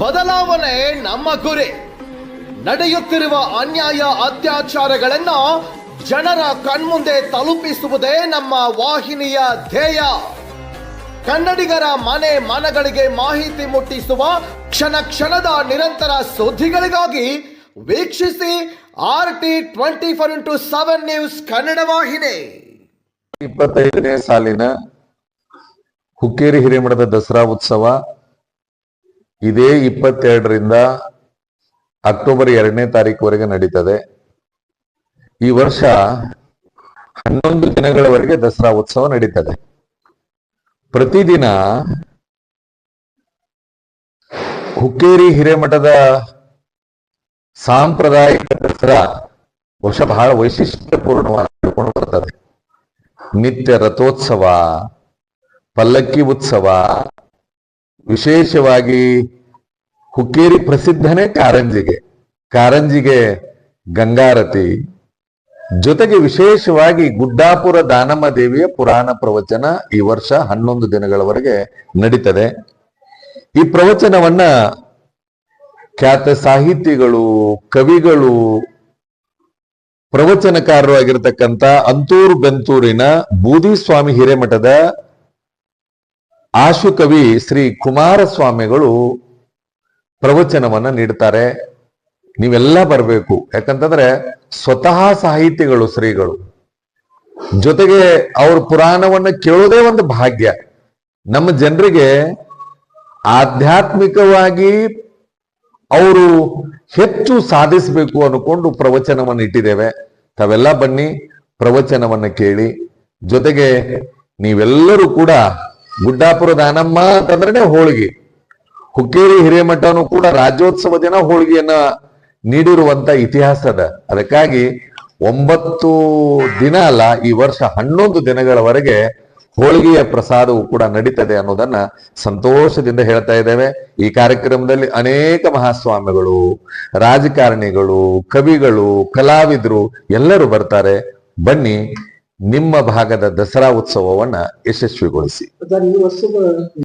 ಬದಲಾವಣೆ ನಮ್ಮ ಗುರಿ. ನಡೆಯುತ್ತಿರುವ ಅನ್ಯಾಯ ಅತ್ಯಾಚಾರಗಳನ್ನು ಜನರ ಕಣ್ಮುಂದೆ ತಲುಪಿಸುವುದೇ ನಮ್ಮ ವಾಹಿನಿಯ ಧ್ಯೇಯ. ಕನ್ನಡಿಗರ ಮನೆ ಮನಗಳಿಗೆ ಮಾಹಿತಿ ಮುಟ್ಟಿಸುವ ಕ್ಷಣ ಕ್ಷಣದ ನಿರಂತರ ಸುದ್ದಿಗಳಿಗಾಗಿ ವೀಕ್ಷಿಸಿ R T twenty four into seven news Kannada ವಾಹಿನಿ. ಇಪ್ಪತ್ತೈದನೇ ಸಾಲಿನ ಹುಕ್ಕೇರಿ ಹಿರೇಮಠದ ದಸರಾ ಉತ್ಸವ ಇದೇ ಇಪ್ಪತ್ತೆರಡರಿಂದ ಅಕ್ಟೋಬರ್ ಎರಡನೇ ತಾರೀಕುವರೆಗೆ ನಡೀತದೆ. ಈ ವರ್ಷ ಹನ್ನೊಂದು ದಿನಗಳವರೆಗೆ ದಸರಾ ಉತ್ಸವ ನಡೀತದೆ. ಪ್ರತಿದಿನ ಹುಕ್ಕೇರಿ ಹಿರೇಮಠದ ಸಾಂಪ್ರದಾಯಿಕ ದಸರಾ ವರ್ಷ ಬಹಳ ವೈಶಿಷ್ಟ್ಯಪೂರ್ಣವಾಗಿ ಬರ್ತದೆ. ನಿತ್ಯ ರಥೋತ್ಸವ, ಪಲ್ಲಕ್ಕಿ ಉತ್ಸವ ವಿಶೇಷವಾಗಿ ಹುಕ್ಕೇರಿ ಪ್ರಸಿದ್ಧನೇ ಕಾರಂಜಿಗೆ. ಕಾರಂಜಿಗೆ ಗಂಗಾರತಿ. ಜೊತೆಗೆ ವಿಶೇಷವಾಗಿ ಗುಡ್ಡಾಪುರ ದಾನಮ್ಮ ದೇವಿಯ ಪುರಾಣ ಪ್ರವಚನ ಈ ವರ್ಷ ಹನ್ನೊಂದು ದಿನಗಳವರೆಗೆ ನಡೀತದೆ. ಈ ಪ್ರವಚನವನ್ನ ಖ್ಯಾತ ಸಾಹಿತಿಗಳು, ಕವಿಗಳು, ಪ್ರವಚನಕಾರರು ಆಗಿರತಕ್ಕಂಥ ಅಂತೂರು ಬೆಂತೂರಿನ ಬೂದಿ ಸ್ವಾಮಿ ಹಿರೇಮಠದ ಆಶುಕವಿ ಶ್ರೀ ಕುಮಾರಸ್ವಾಮಿಗಳು ಪ್ರವಚನವನ್ನ ನೀಡ್ತಾರೆ. ನೀವೆಲ್ಲ ಬರಬೇಕು. ಯಾಕಂತಂದ್ರೆ ಸ್ವತಃ ಸಾಹಿತಿಗಳು ಶ್ರೀಗಳು. ಜೊತೆಗೆ ಅವ್ರ ಪುರಾಣವನ್ನ ಕೇಳೋದೇ ಒಂದು ಭಾಗ್ಯ. ನಮ್ಮ ಜನರಿಗೆ ಆಧ್ಯಾತ್ಮಿಕವಾಗಿ ಅವರು ಹೆಚ್ಚು ಸಾಧಿಸಬೇಕು ಅನ್ಕೊಂಡು ಪ್ರವಚನವನ್ನು ಇಟ್ಟಿದ್ದೇವೆ. ತಾವೆಲ್ಲ ಬನ್ನಿ, ಪ್ರವಚನವನ್ನ ಕೇಳಿ. ಜೊತೆಗೆ ನೀವೆಲ್ಲರೂ ಕೂಡ ಗುಡ್ಡಾಪುರ ದಾನಮ್ಮ ಅಂತಂದ್ರೆ ಹೋಳಿಗೆ. ಹುಕ್ಕೇರಿ ಹಿರೇಮಠನು ಕೂಡ ರಾಜ್ಯೋತ್ಸವ ದಿನ ಹೋಳಿಗೆಯನ್ನ ನೀಡಿರುವಂತ ಇತಿಹಾಸ ಅದ. ಅದಕ್ಕಾಗಿ ಒಂಬತ್ತು ದಿನ ಅಲ್ಲ, ಈ ವರ್ಷ ಹನ್ನೊಂದು ದಿನಗಳವರೆಗೆ ಹೋಳಿಗೆಯ ಪ್ರಸಾದವು ಕೂಡ ನಡೀತದೆ ಅನ್ನೋದನ್ನ ಸಂತೋಷದಿಂದ ಹೇಳ್ತಾ ಇದ್ದೇವೆ. ಈ ಕಾರ್ಯಕ್ರಮದಲ್ಲಿ ಅನೇಕ ಮಹಾಸ್ವಾಮಿಗಳು, ರಾಜಕಾರಣಿಗಳು, ಕವಿಗಳು, ಕಲಾವಿದರು ಎಲ್ಲರೂ ಬರ್ತಾರೆ. ಬನ್ನಿ ನಿಮ್ಮ ಭಾಗದ ದಸರಾ ಉತ್ಸವವನ್ನ ಯಶಸ್ವಿಗೊಳಿಸಿ.